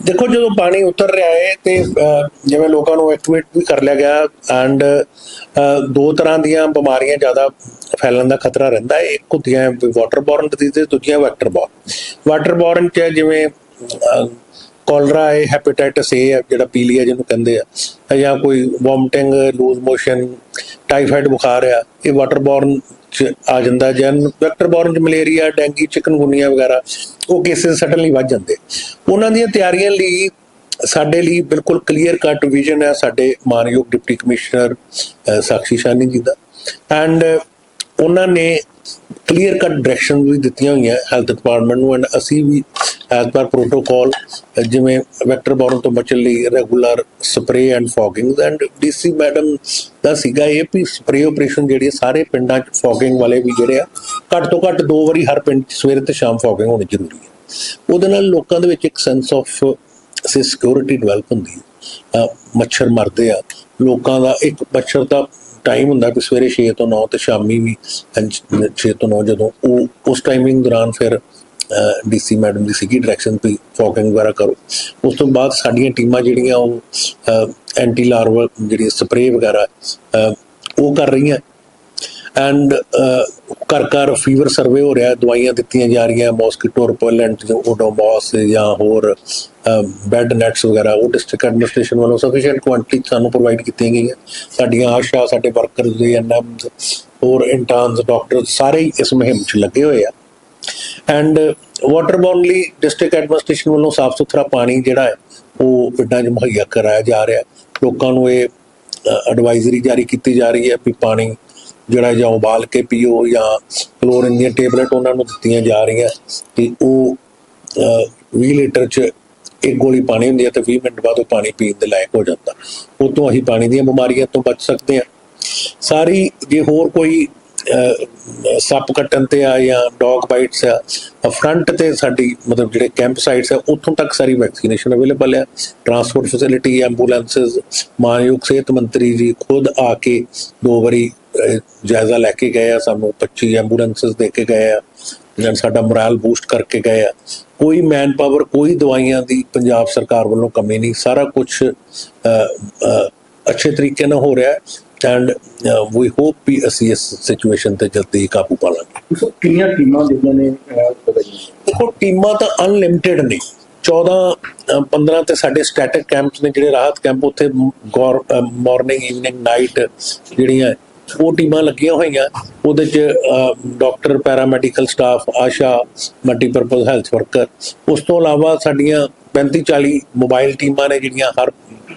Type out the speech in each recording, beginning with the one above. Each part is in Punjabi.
ਦੇਖੋ, ਜਦੋਂ ਪਾਣੀ ਉਤਰ ਰਿਹਾ ਹੈ ਤੇ ਜਿਵੇਂ ਲੋਕਾਂ ਨੂੰ ਐਕਟੀਵੇਟ ਵੀ ਕਰ ਲਿਆ ਗਿਆ ਐਂਡ ਦੋ ਤਰ੍ਹਾਂ ਦੀਆਂ ਬਿਮਾਰੀਆਂ ਜ਼ਿਆਦਾ ਫੈਲਣ ਦਾ ਖਤਰਾ ਰਹਿੰਦਾ ਹੈ ਇੱਕ ਹੁੰਦੀਆਂ ਵਾਟਰ ਬੋਰਨ ਡਿਜ਼ੀਜ਼ ਦੂਜੀਆਂ ਵੈਕਟਰ ਬੋਰਨ ਵਾਟਰ ਚ ਜਿਵੇਂ ਕੋਲਰਾ ਹੈ ਹੈਪੇਟਾਈਟਸ ਏ ਹੈ, ਜਿਹੜਾ ਪੀਲੀਆ ਜਿਹਨੂੰ ਕਹਿੰਦੇ ਆ। ਜਾਂ ਕੋਈ ਵੋਮਟਿੰਗ ਲੂਜ਼ ਮੋਸ਼ਨ ਟਾਈਫਾਈਡ ਬੁਖਾਰ ਆ, ਇਹ ਵਾਟਰ ਬੋਰਨ ਚ ਆ ਜਾਂਦਾ। ਜਨ ਵੈਕਟਰ ਚ ਮਲੇਰੀਆ ਡੈਂਗੀ ਚਿਕਨਗੁਨੀਆ ਵਗੈਰਾ, ਉਹ ਕੇਸਿਸ ਸਡਨਲੀ ਵੱਧ ਜਾਂਦੇ। ਉਹਨਾਂ ਦੀਆਂ ਤਿਆਰੀਆਂ ਲਈ ਸਾਡੇ ਲਈ ਬਿਲਕੁਲ ਕਲੀਅਰ ਕੱਟ ਵਿਜ਼ਨ ਹੈ ਸਾਡੇ ਮਾਨਯੋਗ deputy commissioner uh, Sakshi Sawhney ji ਦਾ। ਐਂਡ ਉਹਨਾਂ ਨੇ ਕਲੀਅਰ ਕੱਟ ਡਾਇਰੈਕਸ਼ਨ ਵੀ ਦਿੱਤੀਆਂ ਹੋਈਆਂ ਹੈਲਥ ਡਿਪਾਰਟਮੈਂਟ ਨੂੰ। ਐਂਡ ਅਸੀਂ ਵੀ ਐਜ਼ ਪਰ ਪ੍ਰੋਟੋਕਾਲ ਜਿਵੇਂ ਵੈਕਟਰ ਬੋਰਨ ਤੋਂ ਬਚਣ ਲਈ regular spray and fogging and DC madam ਦਾ ਸੀਗਾ ਇਹ ਵੀ ਸਪਰੇ ਆਪਰੇਸ਼ਨ ਜਿਹੜੀ ਸਾਰੇ ਪਿੰਡਾਂ 'ਚ ਫੌਗਿੰਗ ਵਾਲੇ ਵੀ ਜਿਹੜੇ ਆ ਘੱਟ ਤੋਂ ਘੱਟ ਦੋ ਵਾਰੀ ਹਰ ਪਿੰਡ 'ਚ ਸਵੇਰੇ ਤੇ ਸ਼ਾਮ ਫੌਗਿੰਗ ਹੋਣੀ ਜ਼ਰੂਰੀ ਹੈ। ਉਹਦੇ ਨਾਲ ਲੋਕਾਂ ਦੇ ਵਿੱਚ ਇੱਕ ਸੈਂਸ ਆਫ ਸੇ ਸਿਕਿਉਰਿਟੀ ਡਿਵੈਲਪ ਹੁੰਦੀ ਹੈ। ਮੱਛਰ ਮਰਦੇ ਆ। ਲੋਕਾਂ ਦਾ ਇੱਕ ਮੱਛਰ ਦਾ ਟਾਈਮ ਹੁੰਦਾ ਕਿ ਸਵੇਰੇ 6 ਤੋਂ 9 ਤੇ ਸ਼ਾਮੀ ਵੀ 6 ਤੋਂ 9 ਜਦੋਂ ਉਹ ਉਸ ਟਾਈਮਿੰਗ ਦੌਰਾਨ ਫਿਰ ਡੀਸੀ ਮੈਡਮ ਦੀ ਸੀਗੀ ਡਾਇਰੈਕਸ਼ਨ ਵੀ ਫੌਗਿੰਗ ਵਗੈਰਾ ਕਰੋ। ਉਸ ਤੋਂ ਬਾਅਦ ਸਾਡੀਆਂ ਟੀਮਾਂ ਜਿਹੜੀਆਂ ਉਹ ਐਂਟੀ ਲਾਰਵਲ ਜਿਹੜੀ ਸਪਰੇ ਵਗੈਰਾ ਉਹ ਕਰ ਰਹੀਆਂ। ਐਂਡ ਘਰ ਘਰ ਫੀਵਰ ਸਰਵੇ ਹੋ ਰਿਹਾ, ਦਵਾਈਆਂ ਦਿੱਤੀਆਂ ਜਾ ਰਹੀਆਂ ਮੋਸਕੀਟੋ ਰਿਪੈਲੈਂਟ ਜੋ ਓਡੋਮੋਸ ਜਾਂ ਹੋਰ ਬੈੱਡ ਨੈਟਸ ਵਗੈਰਾ, ਉਹ ਡਿਸਟ੍ਰਿਕਟ ਐਡਮਿਨਿਸਟ੍ਰੇਸ਼ਨ ਵੱਲੋਂ ਸਫੀਸ਼ੀਐਂਟ ਕੁਆਂਟੀਟੀ ਸਾਨੂੰ ਪ੍ਰੋਵਾਈਡ ਕੀਤੀਆਂ ਗਈਆਂ। ਸਾਡੀਆਂ ਆਸ਼ਾ, ਸਾਡੇ ਵਰਕਰਸ ਦੇ ਐਨਐਮ ਹੋਰ ਇੰਟਰਨਸ ਡਾਕਟਰ ਸਾਰੇ ਹੀ ਇਸ ਮੁਹਿੰਮ 'ਚ ਲੱਗੇ ਹੋਏ ਆ। ਐਂਡ ਵਾਟਰਬੋਰਨ ਲਈ ਡਿਸਟ੍ਰਿਕਟ ਐਡਮਿਨਿਸਟ੍ਰੇਸ਼ਨ ਵੱਲੋਂ ਸਾਫ਼ ਸੁਥਰਾ ਪਾਣੀ ਜਿਹੜਾ ਹੈ, ਉਹ ਪਿੰਡਾਂ 'ਚ ਮੁਹੱਈਆ ਕਰਾਇਆ ਜਾ ਰਿਹਾ। ਲੋਕਾਂ ਨੂੰ ਇਹ ਐਡਵਾਈਜ਼ਰੀ ਜਾਰੀ ਕੀਤੀ ਜਾ ਰਹੀ ਹੈ ਵੀ ਪਾਣੀ ਜਿਹੜਾ ਜਾਂ ਉਬਾਲ ਕੇ ਪੀਓ ਜਾਂ ਕਲੋਰੀਨ ਦੀਆਂ ਟੇਬਲੇਟ ਉਹਨਾਂ ਨੂੰ ਦਿੱਤੀਆਂ ਜਾ ਰਹੀਆਂ ਤੇ ਉਹ ਅਹ, 20 ਲੀਟਰ 'ਚ ਇੱਕ ਗੋਲੀ ਪਾਣੀ ਹੁੰਦੀ ਹੈ ਤੇ 20 ਮਿੰਟ ਬਾਅਦ ਉਹ ਪਾਣੀ ਪੀਣ ਦੇ ਲਾਇਕ ਹੋ ਜਾਂਦਾ। ਉਹ ਤੋਂ ਅਸੀਂ ਪਾਣੀ ਦੀਆਂ ਬਿਮਾਰੀਆਂ ਤੋਂ ਬਚ ਸਕਦੇ ਹਾਂ। ਸਾਰੀ ਜੇ ਹੋਰ ਕੋਈ ਸੱਪ ਕੱਟਣ ਤੇ ਆ ਜਾਂ ਡੌਗ ਬਾਈਟਸ ਆ ਫਰੰਟ ਤੇ ਸਾਡੀ ਮਤਲਬ ਜਿਹੜੇ ਕੈਂਪ ਸਾਈਟਸ ਆ ਉੱਥੋਂ ਤੱਕ ਸਾਰੀ ਵੈਕਸੀਨੇਸ਼ਨ ਅਵੇਲੇਬਲ ਆ। ਟਰਾਂਸਪੋਰਟ ਫੈਸਿਲਿਟੀ ਐਂਬੂਲੈਂਸਸ ਮਾਨਯੋਗ ਸਿਹਤ ਮੰਤਰੀ ਜੀ ਖੁਦ ਆ ਕੇ ਦੋ ਵਾਰੀ ਜਾਇਜ਼ਾ ਲੈ ਕੇ ਗਏ ਆ ਸਾਨੂੰ 25 ਐਂਬੂਲੈਂਸਸ ਦੇ ਕੇ ਗਏ ਆ ਜਾਂ ਸਾਡਾ ਮੋਰਲ ਬੂਸਟ ਕਰਕੇ ਗਏ ਆ। ਕੋਈ ਮੈਨ ਪਾਵਰ ਕੋਈ ਦਵਾਈਆਂ ਦੀ ਪੰਜਾਬ ਸਰਕਾਰ ਵੱਲੋਂ ਕਮੀ ਨਹੀਂ ਸਾਰਾ ਕੁਝ ਅੱਛੇ ਤਰੀਕੇ ਨਾਲ ਹੋ ਰਿਹਾ ਹੈ ਐਂਡ ਵੀ ਹੋਪ ਵੀ ਅਸੀਂ ਇਸ ਸਿਚੁਏਸ਼ਨ ਤੇ ਜਲਦੀ ਕਾਬੂ ਪਾ ਲਾਂਗੇ। ਸੋ ਕਿੰਨੀਆਂ ਟੀਮਾਂ ਜਿਨ੍ਹਾਂ ਨੇ ਦੇਖੋ ਟੀਮਾਂ ਤਾਂ ਅਨਲਿਮਿਟਿਡ ਨੇ। 14 ਅ, 15 ਤੇ ਸਾਡੇ ਸਟੈਟਿਕ ਕੈਂਪਸ ਨੇ ਜਿਹੜੇ ਰਾਹਤ ਕੈਂਪ ਉੱਥੇ ਮਾਰਨਿੰਗ ਈਵਨਿੰਗ ਨਾਈਟ ਜਿਹੜੀਆਂ ਉਹ ਟੀਮਾਂ ਲੱਗੀਆਂ ਹੋਈਆਂ। ਉਹਦੇ ਚ doctor paramedical staff ASHA multipurpose health worker ਉਸ ਤੋਂ ਇਲਾਵਾ ਸਾਡੀਆਂ 35 40 ਮੋਬਾਈਲ ਟੀਮਾਂ ਨੇ ਜਿਹੜੀਆਂ ਹਰ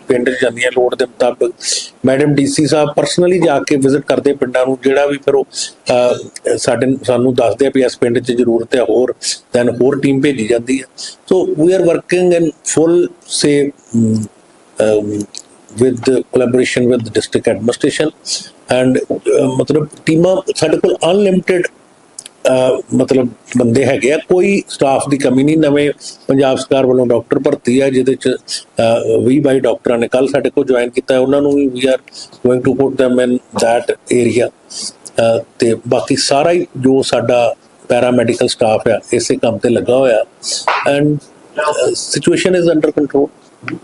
ਪਿੰਡ 'ਚ ਜਾਂਦੀਆਂ ਲੋੜ ਦੇ ਮੁਤਾਬਕ। ਮੈਡਮ ਡੀਸੀ ਸਾਹਿਬ ਪਰਸਨਲੀ ਜਾ ਕੇ ਵਿਜ਼ਿਟ ਕਰਦੇ ਪਿੰਡਾਂ ਨੂੰ, ਜਿਹੜਾ ਵੀ ਫਿਰ ਉਹ ਸਾਡੇ ਸਾਨੂੰ ਦੱਸਦੇ ਆ ਵੀ ਇਸ ਪਿੰਡ 'ਚ ਜ਼ਰੂਰਤ ਹੈ ਹੋਰ ਦੈਨ ਹੋਰ ਟੀਮ ਭੇਜੀ ਜਾਂਦੀ ਹੈ। So we are working in full say with collaboration with district administration and ਮਤਲਬ ਟੀਮਾਂ ਸਾਡੇ ਕੋਲ ਅਨਲਿਮਿਟਿਡ ਮਤਲਬ uh, ਬੰਦੇ ਹੈਗੇ ਆ, ਕੋਈ ਸਟਾਫ ਦੀ ਕਮੀ ਨਹੀਂ। ਨਵੇਂ ਪੰਜਾਬ ਸਰਕਾਰ ਵੱਲੋਂ ਡਾਕਟਰ ਭਰਤੀ ਆ, ਜਿਹਦੇ ਚ uh, 20 ਬਾਈ ਡਾਕਟਰਾਂ ਨੇ ਕੱਲ ਸਾਡੇ ਕੋਲ ਜੁਆਇਨ ਕੀਤਾ। ਉਹਨਾਂ ਨੂੰ ਵੀ we are going to put them in that area uh, ਤੇ ਬਾਕੀ ਸਾਰਾ ਹੀ ਜੋ ਸਾਡਾ ਪੈਰਾਮੈਡੀਕਲ ਸਟਾਫ ਆ, ਇਸੇ ਕੰਮ ਤੇ ਲੱਗਾ ਹੋਇਆ। And situation is under control